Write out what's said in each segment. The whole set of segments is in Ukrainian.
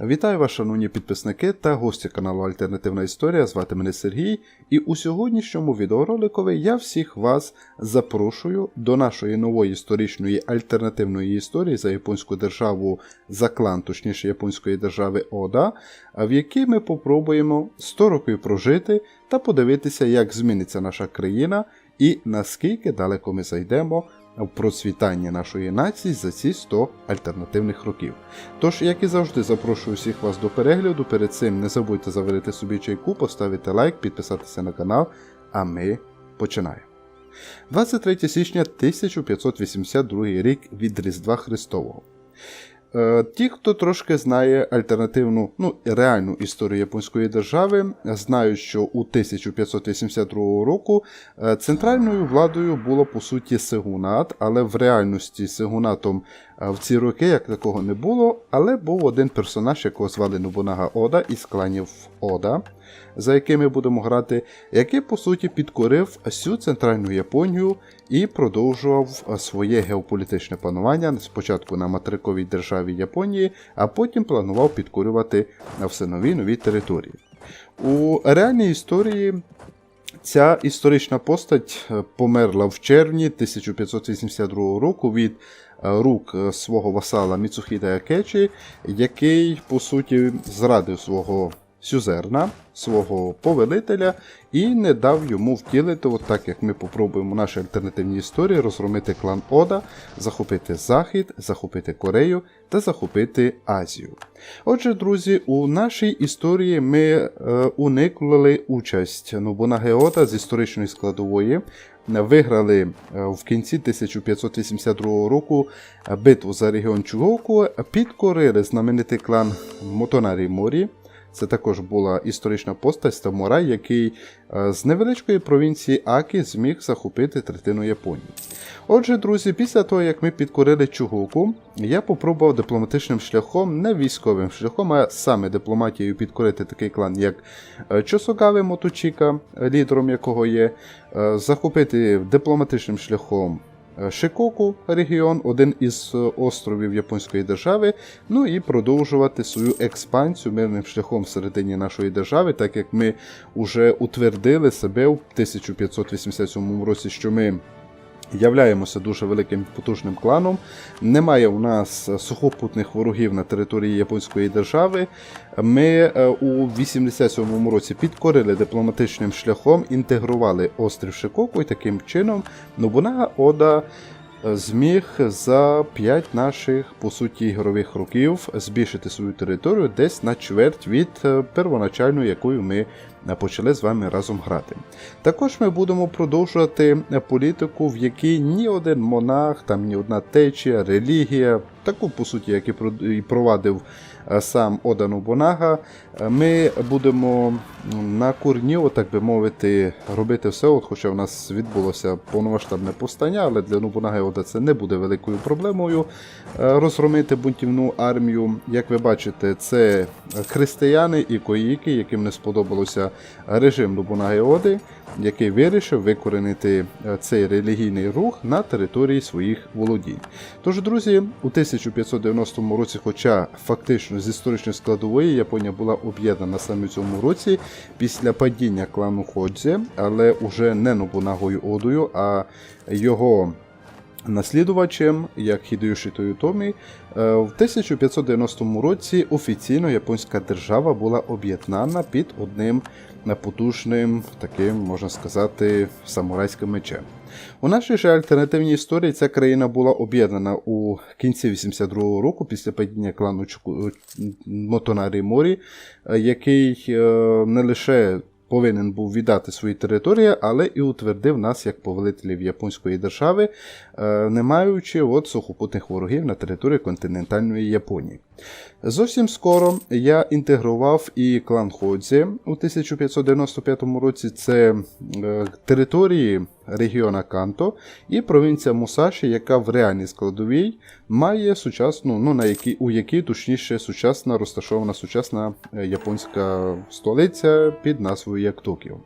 Вітаю вас, шановні підписники та гості каналу Альтернативна Історія. Звати мене Сергій, і у сьогоднішньому відеороликові я всіх вас запрошую до нашої нової історичної альтернативної історії за японську державу за клан, точніше японської держави Ода, в якій ми попробуємо 100 років прожити та подивитися, як зміниться наша країна і наскільки далеко ми зайдемо в процвітання нашої нації за ці 100 альтернативних років. Тож, як і завжди, запрошую всіх вас до перегляду. Перед цим не забудьте заварити собі чайку, поставити лайк, підписатися на канал, а ми починаємо. 23 січня 1582 рік від Різдва Христового. Е, Ті, хто трошки знає альтернативну, ну реальну історію японської держави, знають, що у 1582 року е, центральною владою було по суті сегунат, але в реальності сегунатом е, в ці роки як такого не було. Але був один персонаж, якого звали Нобунага Ода із кланів Ода, за якими будемо грати, який по суті підкорив всю центральну Японію і продовжував своє геополітичне панування спочатку на материковій державі Японії, а потім планував підкорювати все нові нові території. У реальній історії ця історична постать е, померла в червні 1582 року від рук е, свого васала Міцухіда Якечі, який по суті зрадив свого сюзерна, свого повелителя, і не дав йому втілити, от так як ми попробуємо нашій альтернативній історії, розгромити клан Ода, захопити Захід, захопити Корею та захопити Азію. Отже, друзі, у нашій історії ми е, уникнули участь Нобунаги Ода з історичної складової. Виграли е, в кінці 1582 року битву за регіон Чугоку, підкорили знаменитий клан Мотонарі Морі. Це також була історична постать самурай, який е, з невеличкої провінції Акі зміг захопити третину Японії. Отже, друзі, після того, як ми підкорили Чугоку, я попробував дипломатичним шляхом, не військовим шляхом, а саме дипломатією підкорити такий клан, як е, Чосогаве Моточіка, лідером якого є, е, захопити дипломатичним шляхом Шикоку регіон, один із е, островів Японської держави, ну і продовжувати свою експансію мирним шляхом всередині нашої держави, так як ми вже утвердили себе в 1587 році, що ми. Являємося дуже великим потужним кланом. Немає у нас сухопутних ворогів на території Японської держави. Ми е, у 87-му році підкорили дипломатичним шляхом, інтегрували острів Шикоку і таким чином Нобунага Ода е, зміг за 5 наших, по суті, ігрових років збільшити свою територію десь на чверть від е, первоначальної, якою ми почали з вами разом грати. Також ми будемо продовжувати політику, в якій ні один монах, там ні одна течія, релігія, таку по суті, як і провадив сам Ода Нобунага, ми будемо на Курніо, так би мовити, робити все, от, хоча в нас відбулося повномасштабне повстання, але для Нобунаги Ода це не буде великою проблемою розгромити бунтівну армію. Як ви бачите, це християни і коїки, яким не сподобалося режим Нобунаги Оди, який вирішив викоренити цей релігійний рух на території своїх володінь. Тож, друзі, у 1590 році, хоча фактично з історичної складової Японія була об'єднана саме в цьому році після падіння клану Ходзе, але уже не Нобунагою Одою, а його наслідувачем, як Хідеюші Тойотомі, е, в 1590 році офіційно японська держава була об'єднана під одним потужним, таким, можна сказати, самурайським мечем. У нашій ж альтернативній історії ця країна була об'єднана у кінці 82-го року після падіння клану Мотонарі Морі, е, який е, не лише повинен був віддати свої території, але і утвердив нас як повелителів японської держави, е, не маючи от сухопутних ворогів на території континентальної Японії. Зовсім скоро я інтегрував і клан Ходзі у 1595 році. Це е, території регіона Канто і провінція Мусаші, яка в реальній складовій має сучасну, ну на якій у якій точніше сучасна розташована сучасна е, японська столиця під назвою як Токіо.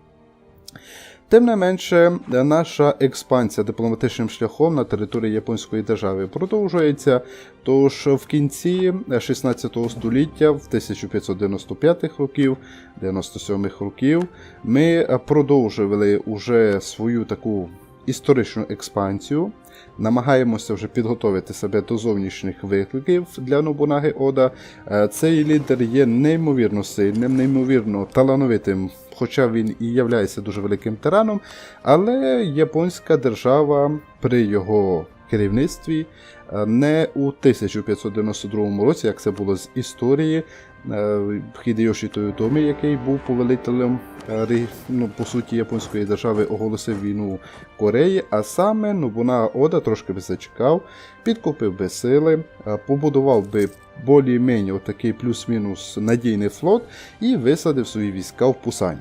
Тим не менше, наша експансія дипломатичним шляхом на території японської держави продовжується. Тож в кінці 16 століття, в 1595 років, 97-х років, ми продовжували уже свою таку історичну експансію. Намагаємося вже підготовити себе до зовнішніх викликів для Нобунаги Ода. Е, Цей лідер є неймовірно сильним, неймовірно талановитим, хоча він і являється дуже великим тираном. Але японська держава при його керівництві е, не у 1592 році, як це було з історії. е, Хідейоші Тойотомі, який був повелителем е, ну, по суті японської держави, оголосив війну Кореї, а саме Нобунага Ода трошки би зачекав, підкупив би сили, побудував би болі-мені отакий плюс-мінус надійний флот і висадив свої війська в Пусані.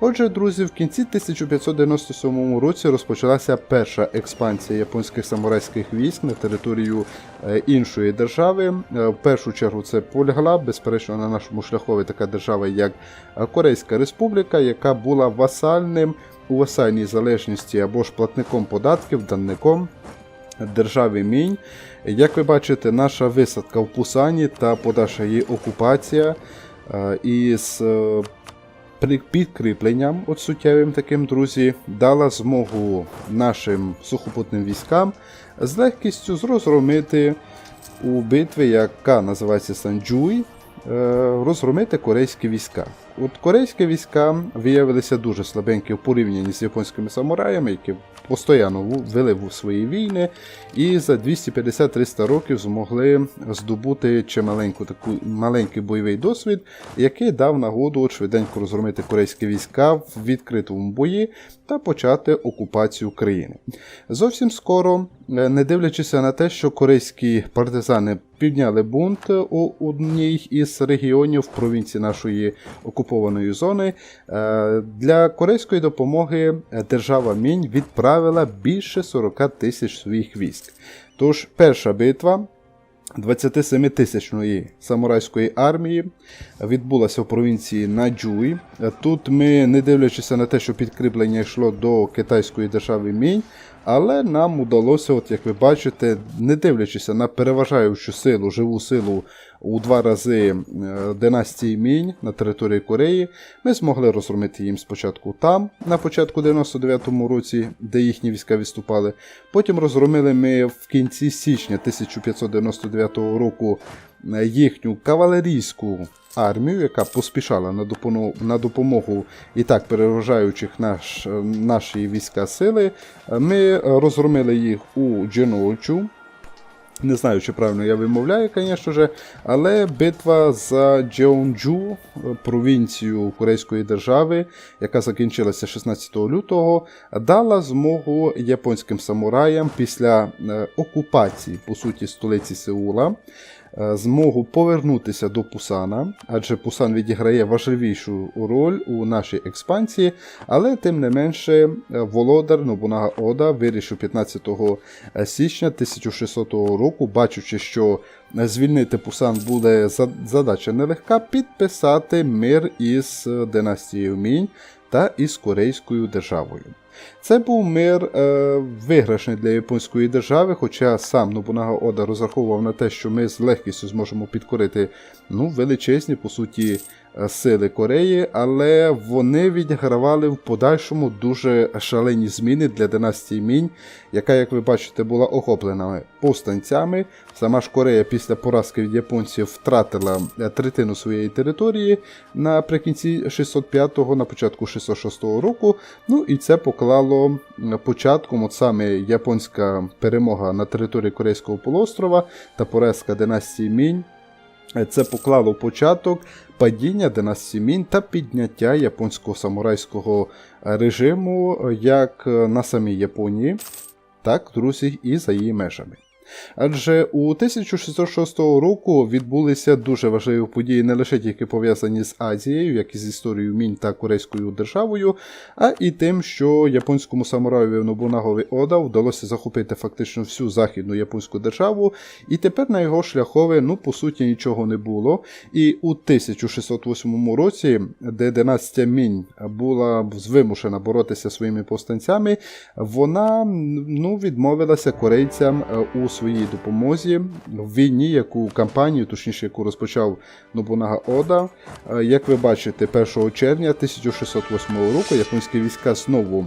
Отже, друзі, в кінці 1597 році розпочалася перша експансія японських самурайських військ на територію е, іншої держави. Е, В першу чергу це полягла, безперечно, на нашому шляхові така держава, як е, Корейська Республіка, яка була васальним у васальній залежності або ж платником податків, данником державі Мінь. Як ви бачите, наша висадка в Пусані та подальша її окупація е, із е, підкріпленням от суттєвим таким, друзі, дала змогу нашим сухопутним військам з легкістю зрозуміти у битві, яка називається Санджуй, е, розгромити корейські війська. От корейські війська виявилися дуже слабенькі в порівнянні з японськими самураями, які постійно вели свої війни, і за 250-300 років змогли здобути чималеньку таку маленький бойовий досвід, який дав нагоду швиденько розгромити корейські війська в відкритому бої та почати окупацію країни. Зовсім скоро, е, не дивлячись на те, що корейські партизани підняли бунт у одній із регіонів провінції нашої окупованої зони, е, для корейської допомоги е, держава Мінь відправила більше 40 тисяч своїх військ. Тож перша битва 27-тисячної самурайської армії відбулася в провінції Наджуй. Тут ми, не дивлячись на те, що підкріплення йшло до китайської держави Мінь, але нам удалося, от як ви бачите, не дивлячись на переважаючу силу, живу силу у два рази е, династії Мінь на території Кореї, ми змогли розгромити їм спочатку там, на початку 99-му році, де їхні війська відступали. Потім розгромили ми в кінці січня 1599 року е, їхню кавалерійську армію, яка поспішала на допомогу, на допомогу і так переважаючих наш, наші війська сили. Е, Ми е, розгромили їх у Дженочу. Не знаю, чи правильно я вимовляю, звісно ж, але битва за Джеонджу, провінцію Корейської держави, яка закінчилася 16 лютого, дала змогу японським самураям після е, окупації, по суті, столиці Сеула. Е, Змогу повернутися до Пусана, адже Пусан відіграє важливішу роль у нашій експансії, але тим не менше е, володар Нобунага Ода вирішив 15 січня 1600 року, бачучи, що звільнити Пусан буде задача нелегка, підписати мир із е, династією Мінь та із Корейською державою. Це був мир е, виграшний для японської держави, хоча сам Нобунага Ода розраховував на те, що ми з легкістю зможемо підкорити ну, величезні, по суті, сили Кореї, але вони відігравали в подальшому дуже шалені зміни для династії Мінь, яка, як ви бачите, була охоплена повстанцями. Сама ж Корея після поразки від японців втратила е, третину своєї території наприкінці 605-го, на початку 606 року. Ну і це поклало початком, от саме японська перемога на території Корейського полуострова та поразка династії Мінь. Це поклало початок падіння династії Мін та підняття японського самурайського режиму як е, на самій Японії, так, друзі, і за її межами. Адже у 1606 року відбулися дуже важливі події не лише тільки пов'язані з Азією, як і з історією Мінь та Корейською державою, а і тим, що японському самураєві Нобунагові Ода вдалося захопити фактично всю західну японську державу, і тепер на його шляхові, ну по суті, нічого не було. І у 1608 році, де династія Мінь була вимушена боротися своїми повстанцями, вона ну, відмовилася корейцям е, у своїй допомозі в війні, яку кампанію, точніше, яку розпочав Нобунага Ода. Е, Як ви бачите, 1 червня 1608 року японські війська знову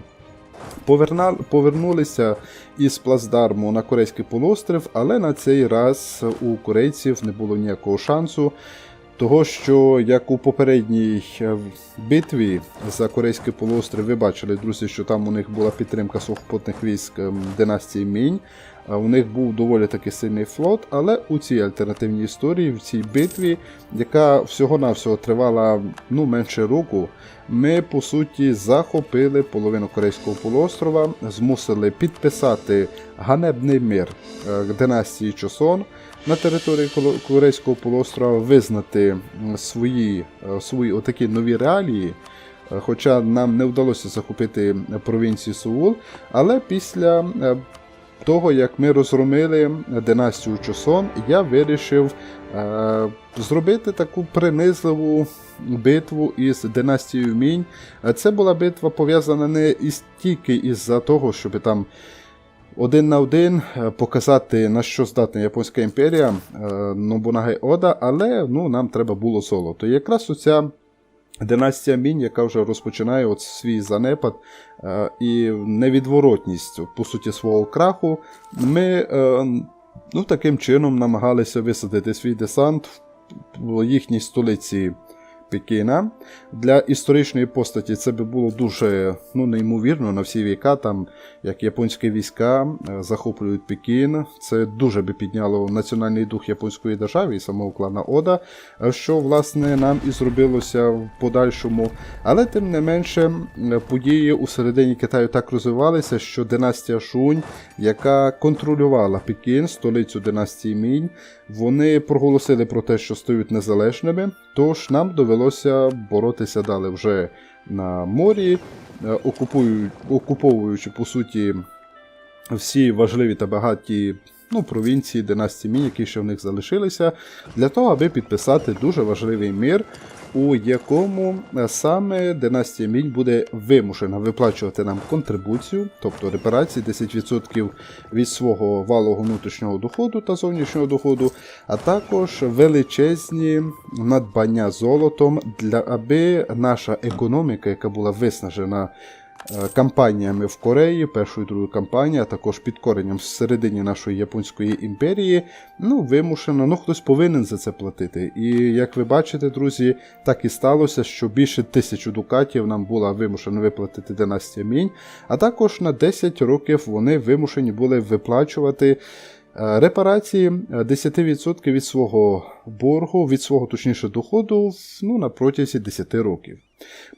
повернулися із плацдарму на Корейський полуострів, але на цей раз у корейців не було ніякого шансу. Того, що як у попередній е, битві за Корейський полуострів, ви бачили, друзі, що там у них була підтримка сухопутних військ ем, династії Мінь. У них був доволі таки сильний флот, але у цій альтернативній історії, в цій битві, яка всього-навсього тривала ну, менше року, ми по суті захопили половину Корейського полуострова, змусили підписати ганебний мир е, династії Чосон на території Корейського полуострова, визнати свої, е, свої отакі нові реалії. Е, Хоча нам не вдалося захопити провінцію Сеул, але після того, як ми розгромили династію Чосон, я вирішив е, зробити таку принизливу битву із династією Мінь. Це була битва пов'язана не із тільки із-за того, щоб там один на один е, показати, на що здатна Японська імперія е, Нобунаги Ода, але ну, нам треба було золото. І якраз оця династія Мінь, яка вже розпочинає от свій занепад е, і невідворотність, по суті, свого краху, ми е, ну, таким чином намагалися висадити свій десант в їхній столиці. Пекіна. Для історичної постаті це би було дуже ну, неймовірно на всі віка, там як японські війська е, захоплюють Пекін. Це дуже би підняло національний дух японської держави і самого клана Ода, е, що власне нам і зробилося в подальшому. Але тим не менше події у середині Китаю так розвивалися, що династія Шунь, яка контролювала Пекін, столицю династії Мінь, вони проголосили про те, що стають незалежними. Тож нам довелося боротися далі вже на морі, е, окуповуючи по суті всі важливі та багаті ну, провінції династії Мін, які ще в них залишилися, для того, аби підписати дуже важливий мир, у якому е, саме династія Мінь буде вимушена виплачувати нам контрибуцію, тобто репарації 10% від свого валового внутрішнього доходу та зовнішнього доходу, а також величезні надбання золотом, для аби наша економіка, яка була виснажена кампаніями в Кореї, першою і другою кампанією, а також підкоренням всередині нашої японської імперії, ну, вимушено, ну хтось повинен за це платити. І як ви бачите, друзі, так і сталося, що більше тисячу дукатів нам була вимушена виплатити династія Мінь, а також на 10 років вони вимушені були виплачувати. Е, Репарації е, 10% від свого боргу, від свого точніше доходу ну, на протязі 10 років.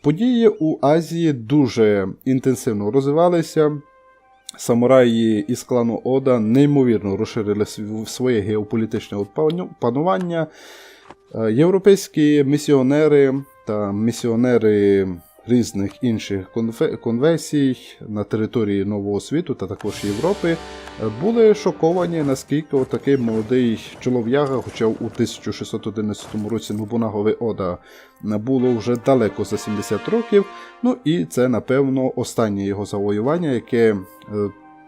Події у Азії дуже інтенсивно розвивалися. Самураї із клану Ода неймовірно розширили своє геополітичне панування. Е, Європейські місіонери та місіонери різних інших конвесій на території Нового світу та також Європи е, були шоковані, наскільки отакий молодий чолов'яга, хоча у 1611 році Нобунагові Ода було вже далеко за 70 років. Ну і це, напевно, останнє його завоювання, яке е,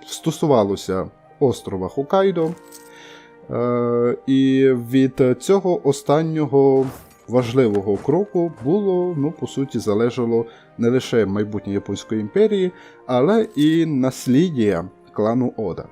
стосувалося острова Хокайдо. Е, І від цього останнього важливого кроку було, ну, по суті, залежало не лише майбутнє Японської імперії, але і насліддя клану Ода.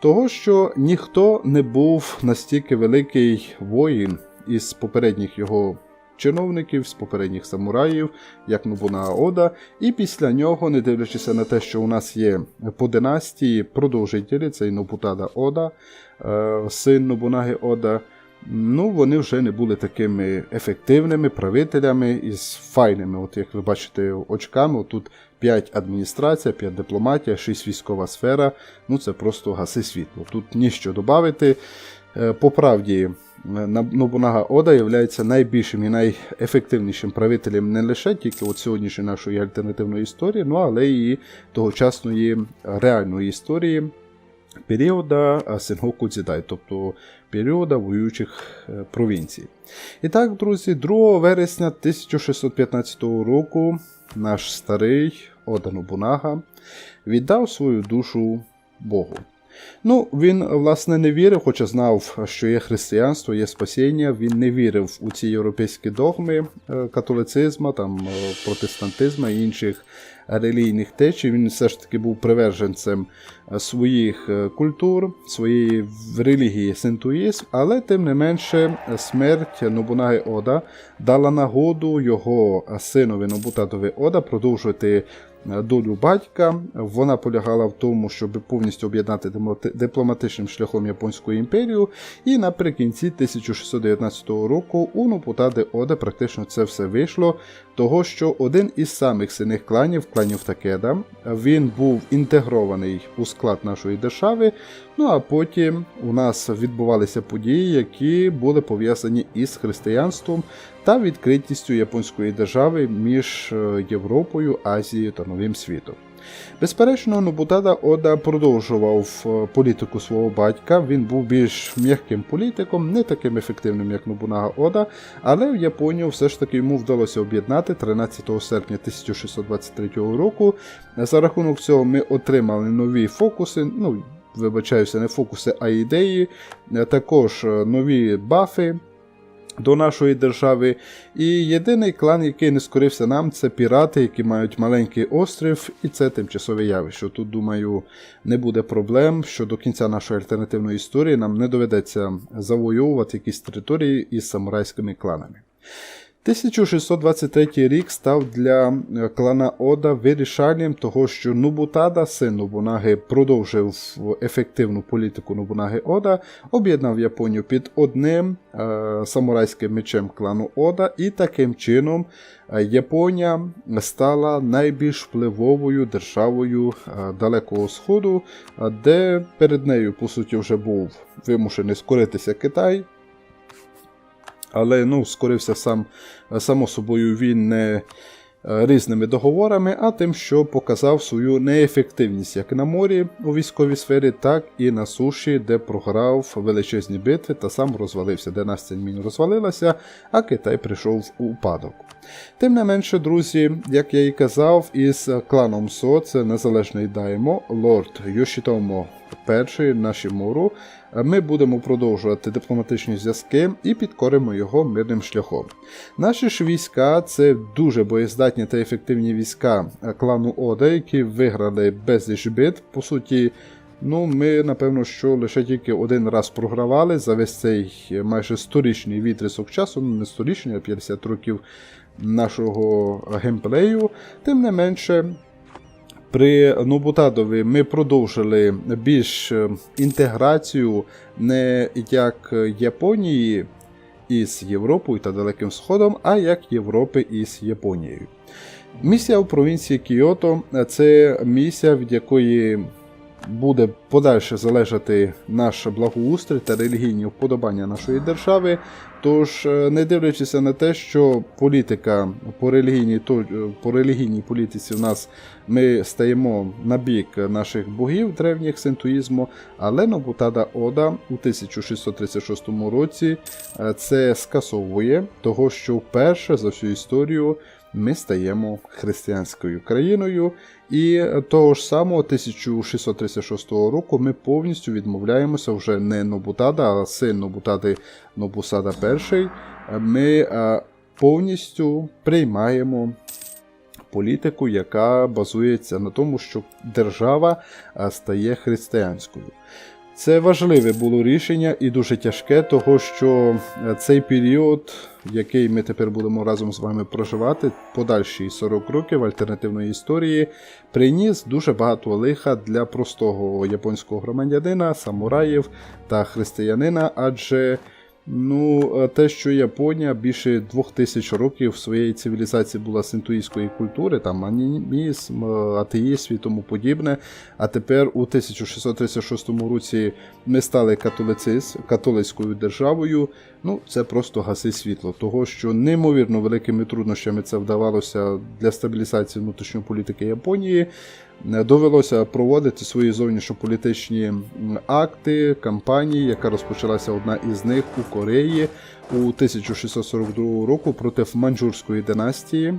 Того, що ніхто не був настільки великий воїн із попередніх його чиновників, з попередніх самураїв, як Нобунага Ода, і після нього, не дивлячись на те, що у нас є по династії продовжителі, це і Нобутада Ода, е, син Нобунаги Ода. Ну, вони вже не були такими ефективними правителями із файними, от як ви бачите, очками. Тут 5 адміністрація, 5 дипломатія, 6 військова сфера. Ну це просто гаси світло. Тут ніщо додати. По правді, Нобунага Ода є найбільшим і найефективнішим правителем не лише тільки от сьогоднішньої нашої альтернативної історії, ну але і тогочасної реальної історії періода Сенгоку Дзідай, тобто періода воюючих е, провінцій. І так, друзі, 2 вересня 1615 року наш старий Ода Нобунага віддав свою душу Богу. Ну, він, власне, не вірив, хоча знав, що є християнство, є спасіння. Він не вірив у ці європейські догми е, католицизму, е, протестантизму і інших релігійних течій. Він все ж таки був приверженцем е, своїх культур, своєї релігії синтуїзм, але тим не менше смерть Нобунаги Ода дала нагоду його синові Нобутадові Ода продовжувати долю батька. Вона полягала в тому, щоб повністю об'єднати дипломатичним шляхом Японську імперію. І наприкінці 1619 року у Нопутаде Ода практично це все вийшло, того що один із самих сильних кланів, кланів Такеда, він був інтегрований у склад нашої держави. Ну а потім у нас відбувалися події, які були пов'язані із християнством та відкритістю японської держави між е, Європою, Азією та Новим світом. Безперечно, Нобутада Ода продовжував е, політику свого батька. Він був більш м'яким політиком, не таким ефективним, як Нобунага Ода, але в Японію все ж таки йому вдалося об'єднати 13 серпня 1623 року. За рахунок цього ми отримали нові фокуси. ну, Вибачаюся, не фокуси, а ідеї, е, також нові бафи до нашої держави. І єдиний клан, який не скорився нам, це пірати, які мають маленький острів, і це тимчасове явище. Тут, думаю, не буде проблем, що до кінця нашої альтернативної історії нам не доведеться завоювати якісь території із самурайськими кланами. 1623 рік став для е, клана Ода вирішальним того, що Нубутада, син Нобунаги, продовжив ефективну політику Нобунаги Ода, об'єднав Японію під одним е, самурайським мечем клану Ода, і таким чином е, Японія стала найбільш впливовою державою е, Далекого Сходу, де перед нею, по суті, вже був вимушений скоритися Китай. Але ну, скорився сам, само собою він не е, різними договорами, а тим, що показав свою неефективність як на морі у військовій сфері, так і на суші, де програв величезні битви та сам розвалився. Династія Мін розвалилася, а Китай прийшов у упадок. Тим не менше, друзі, як я і казав, із кланом Со, це незалежний даймо, лорд Йошітомо І Нашімуру, ми будемо продовжувати дипломатичні зв'язки і підкоримо його мирним шляхом. Наші ж війська це дуже боєздатні та ефективні війська клану Ода, які виграли безліч бит. По суті, ну ми напевно що лише тільки один раз програвали за весь цей майже сторічний відрисок часу, ну не сторічний, а 50 років нашого геймплею. Тим не менше. При Нобутадові ми продовжили більш е, інтеграцію не як Японії із Європою та Далеким Сходом, а як Європи із Японією. Місія у провінції Кіото це місія, від якої буде подальше залежати наш благоустрій та релігійні вподобання нашої держави. Тож, е, не дивлячись на те, що політика по релігійній е, по релігійній політиці в нас ми стаємо на бік наших богів древніх синтуїзму, але Нобутада Ода у 1636 році е, це скасовує того, що вперше за всю історію ми стаємо християнською країною. І того ж самого 1636 року ми повністю відмовляємося вже не Нобутада, а син Нобутади Нобусада І. Ми е, повністю приймаємо політику, яка базується на тому, що держава е, стає християнською. Це важливе було рішення і дуже тяжке, того що е, цей період, який ми тепер будемо разом з вами проживати, подальші 40 років альтернативної історії, приніс дуже багато лиха для простого японського громадянина, самураїв та християнина, адже Ну, е, те, що Японія більше двох тисяч років своєї цивілізації була синтуїстської культури, там анімізм, атеїзм і тому подібне. А тепер у 1636 році ми стали католицькою державою. Ну, це просто гаси світло, того що неймовірно великими труднощами це вдавалося для стабілізації внутрішньої політики Японії. Е, Довелося проводити свої зовнішньополітичні акти, кампанії, яка розпочалася одна із них у Кореї у 1642 року проти маньчжурської династії,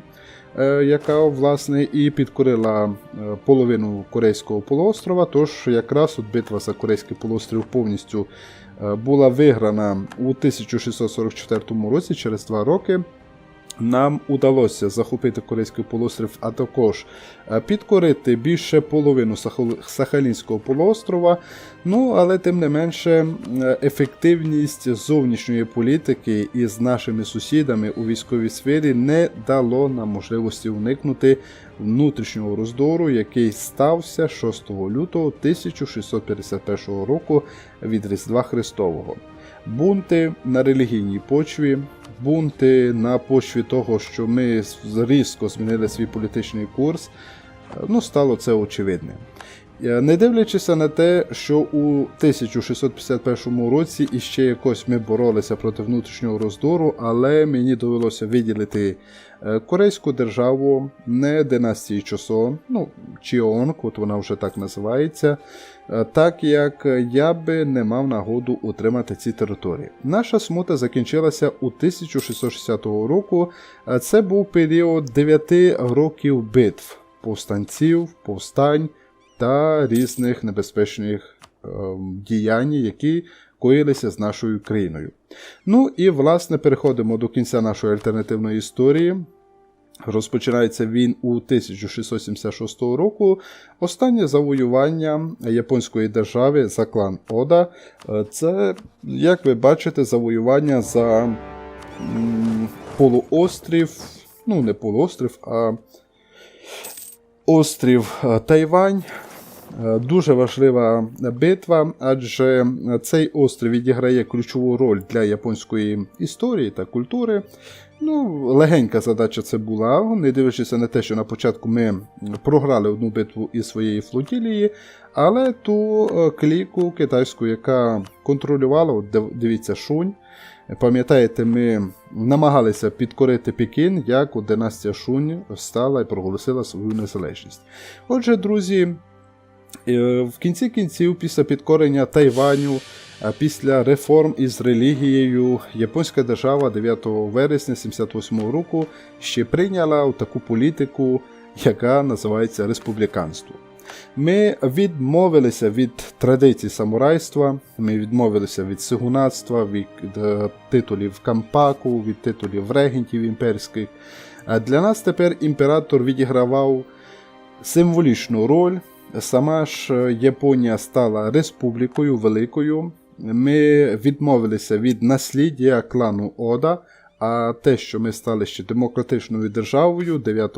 е, яка власне і підкорила е, половину Корейського полуострова. Тож якраз от битва за Корейський полуострів повністю була виграна у 1644 році, через два роки. Нам удалося захопити Корейський полуострів, а також е, підкорити більше половину Сахалінського полуострова. Ну, але тим не менше, е, ефективність зовнішньої політики із нашими сусідами у військовій сфері не дало нам можливості уникнути внутрішнього роздору, який стався 6 лютого 1651 року від Різдва Христового. Бунти на релігійній почві, бунти на почві того, що ми різко змінили свій політичний курс, е, ну, стало це очевидним. Е, Не дивлячись на те, що у 1651 році іще якось ми боролися проти внутрішнього роздору, але мені довелося виділити е, Корейську державу не династії Чосо, ну, Чіонг, от вона вже так називається, е, так як я би не мав нагоду утримати ці території. Наша смута закінчилася у 1660 року. Це був період 9 років битв, повстанців, повстань та різних небезпечних ем, діянь, які коїлися з нашою країною. Ну і власне переходимо до кінця нашої альтернативної історії. Розпочинається він у 1676 року. Останнє завоювання японської держави за клан Ода. Е, Це, як ви бачите, завоювання за полуострів, ну не полуострів, а острів е, Тайвань. Е, Дуже важлива битва, адже цей острів відіграє ключову роль для японської історії та культури. Ну, легенька задача це була, не дивлячись на те, що на початку ми програли одну битву із своєї флотілії, але ту е, кліку китайську, яка контролювала, от дивіться, шунь. Пам'ятаєте, ми намагалися підкорити Пекін, як от династія Шунь стала і проголосила свою незалежність. Отже, друзі, в кінці кінців, після підкорення Тайваню, після реформ із релігією, японська держава 9 вересня 78 року ще прийняла таку політику, яка називається республіканство. Ми відмовилися від традицій самурайства, ми відмовилися від сигунацтва, від е, титулів кампаку, від титулів регентів імперських. Для нас тепер імператор відігравав символічну роль. Сама ж е, Японія стала республікою великою. Ми відмовилися від насліддя клану Ода. А те, що ми стали ще демократичною державою 9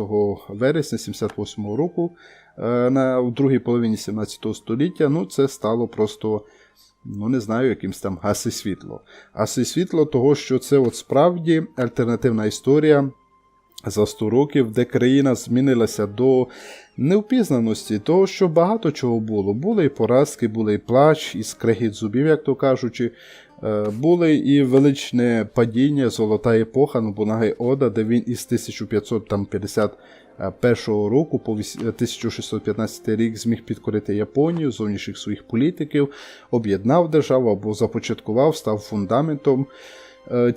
вересня 78 року, е, на у другій половині 17 століття, ну це стало просто, ну не знаю, якимсь там гаси світло. Гаси світло того, що це от справді альтернативна історія за 100 років, де країна змінилася до невпізнаності, того, що багато чого було. Були і поразки, були і плач, і скрегіт зубів, як то кажучи. Е, Були і величне падіння, золота епоха Нобунаги Ода, де він із 1551 року по 1615 рік зміг підкорити Японію, зовнішніх своїх політиків, об'єднав державу або започаткував, став фундаментом е,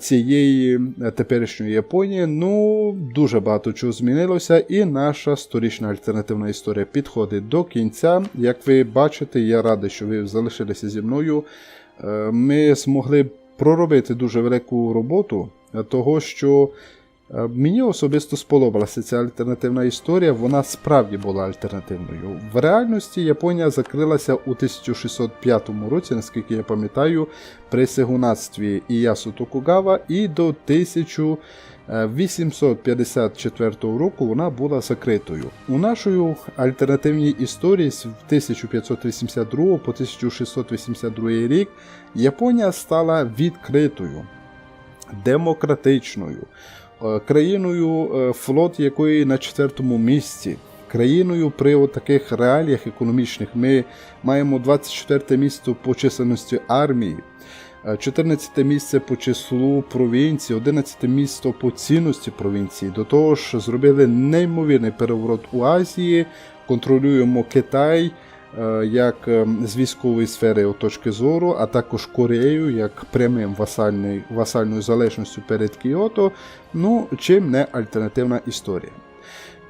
цієї е, теперішньої Японії. Ну, дуже багато чого змінилося, і наша сторічна альтернативна історія підходить до кінця. Як ви бачите, я радий, що ви залишилися зі мною. Е, Ми змогли проробити дуже велику роботу, е, того що е, мені особисто сподобалася ця альтернативна історія. Вона справді була альтернативною. В реальності Японія закрилася у 1605 році, наскільки я пам'ятаю, при сегунатстві Іясу Токугава, і до Е, 854 року вона була закритою. У нашої альтернативній історії з 1582 по 1682 рік Японія стала відкритою, демократичною, е, країною, е, флот якої на четвертому місці. Країною при таких реаліях економічних ми маємо 24 місце по чисельності армії, 14 місце по числу провінцій, 11 місце по цінності провінції. До того ж, зробили неймовірний переворот у Азії, контролюємо Китай е, як е, з військової сфери у точки зору, а також Корею як прямим васальною, залежністю перед Кіото. Ну, чим не альтернативна історія.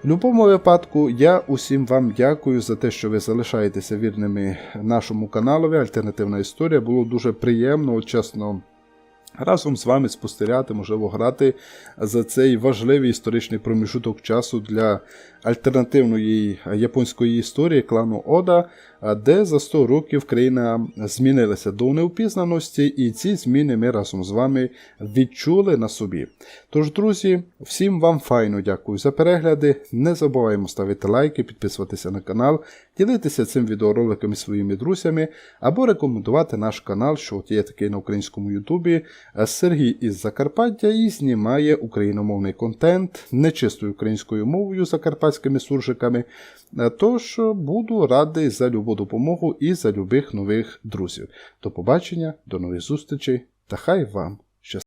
В будь-якому випадку я усім вам дякую за те, що ви залишаєтеся вірними нашому каналові. Альтернативна історія. Було дуже приємно, чесно. Разом з вами спостерігати, можливо, грати за цей важливий історичний проміжуток часу для альтернативної японської історії клану Ода, де за 100 років країна змінилася до неупізнаності, і ці зміни ми разом з вами відчули на собі. Тож, друзі, всім вам файно дякую за перегляди. Не забуваємо ставити лайки, підписуватися на канал, ділитися цим відеороликом із своїми друзями або рекомендувати наш канал, що от є такий на українському Ютубі. Сергій із Закарпаття і знімає україномовний контент нечистою українською мовою закарпатськими суржиками. Тож буду радий за любу допомогу і за любих нових друзів. До побачення, до нових зустрічей та хай вам